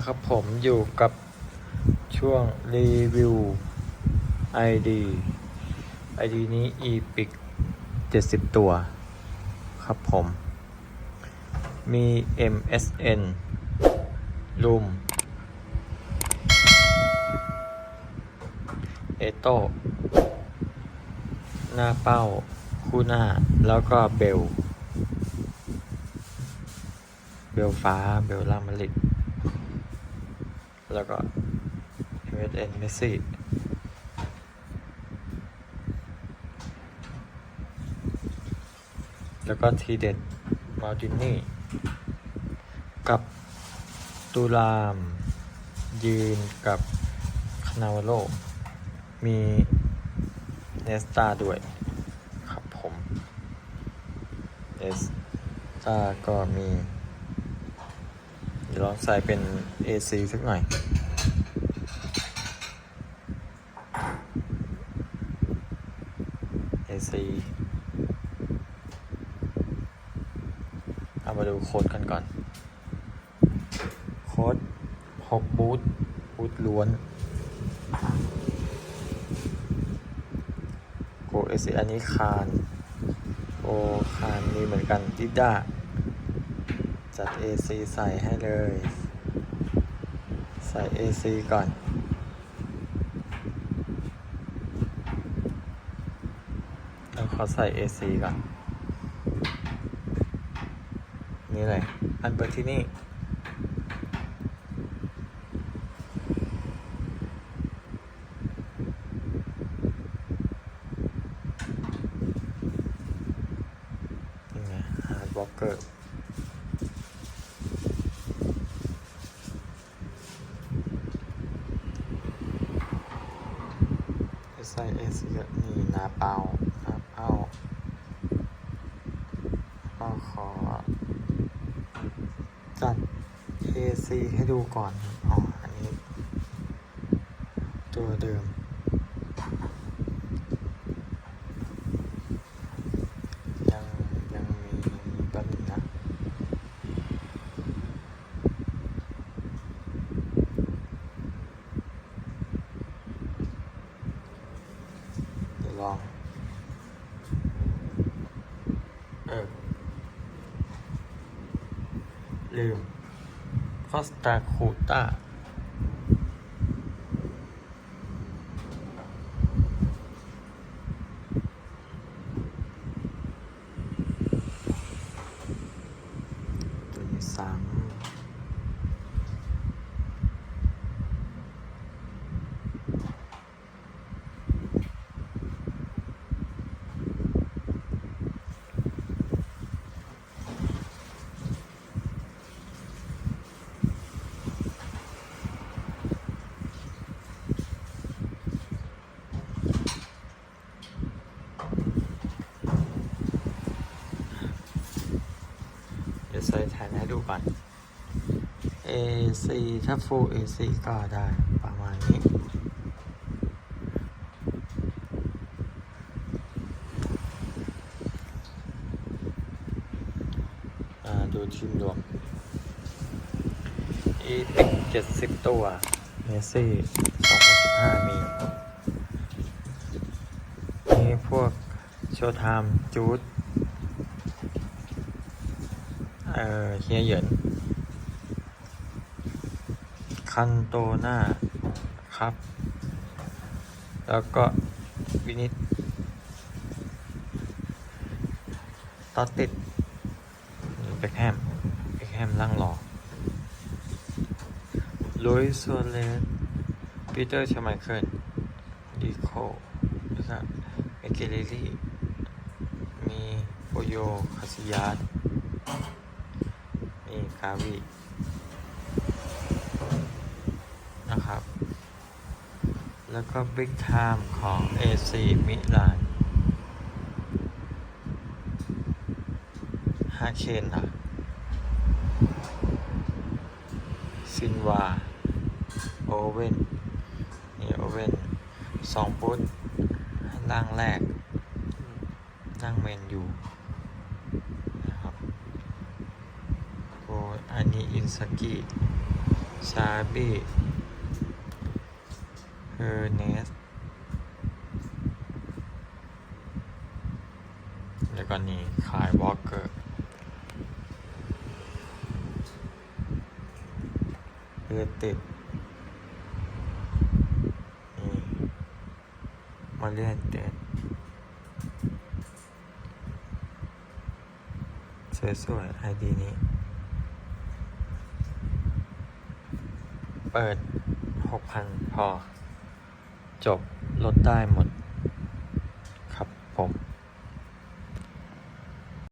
นะครับผมอยู่กับช่วงรีวิว ID ID นี้ epic 70 ตัว ครับผม มี MSN ลุมเอโต้หน้าเป้า คู่หน้า แล้วก็เบล เบลฟ้า เบลล่ามะลิด แล้วก็ MSN เมสซี่แล้วก็ทีเด็ดมาดินนี่ กับตูรามยืนกับคานาวโล มีเนสตาด้วยครับผมเนสตาก็มี ดี๋ยวลองใส่เป็น AC สักหน่อย AC เอามาดูโค้ดกันก่อน โค้ด6บูทบูทล้วน โกเอซอันนี้คานโอคานมีเหมือนกันดิด้า จัด AC ใส่ให้เลย ใส่ AC ก่อน แล้วขอใส่ AC ก่อน นี่เลย อันเปิดที่นี่นี่ไงฮาร์ดบล็อกเกอร์ ใส่เอนี่นาเป้าหนาเป้าก็ขอ จัด K C ให้ดูก่อน อ๋อ อันนี้ ตัวเดิม ยังยังมีแป๊บนึงนะ เดี๋ยวลอง เออ ลืมคอสตาคูต้า ตัวนี้ซ้ำเดี๋ยวใส่แทนให้ดูก่อน AC ถ้า Full AC ก็ได้ประมาณนี้ดูทีมรวมอีพิกเจ็ดสิบตัว เมสซี่สองพันสิบห้ามีมีพวกโชว์ไทม์จูด เออเฮียเหยินคันโตหน้าครับ แล้วก็วินิตตอตติดเบคแฮมเบคแฮมนั่งรอลุยโซเลสปีเตอร์ชมาเคิลดีโคนะครับเอเกเลลี่ มีโปโยคาซิยาส กาวีนะครับ แล้วก็บิ๊กไทม์ของ AC มิลานฮาเคนนะซินวา โอเว่น นี่โอเว่นสองฟุตล่งแรก นั่งเมนอยู่นะครับโอันนี้อินสกิชาบี้เฮอร์เนสแล้วก็นี่คายวอลเกอร์เรือติดนี่มาเลียนเต็ดสวยๆไอดีนี้ เปิดหกพันพอ จบลดได้หมด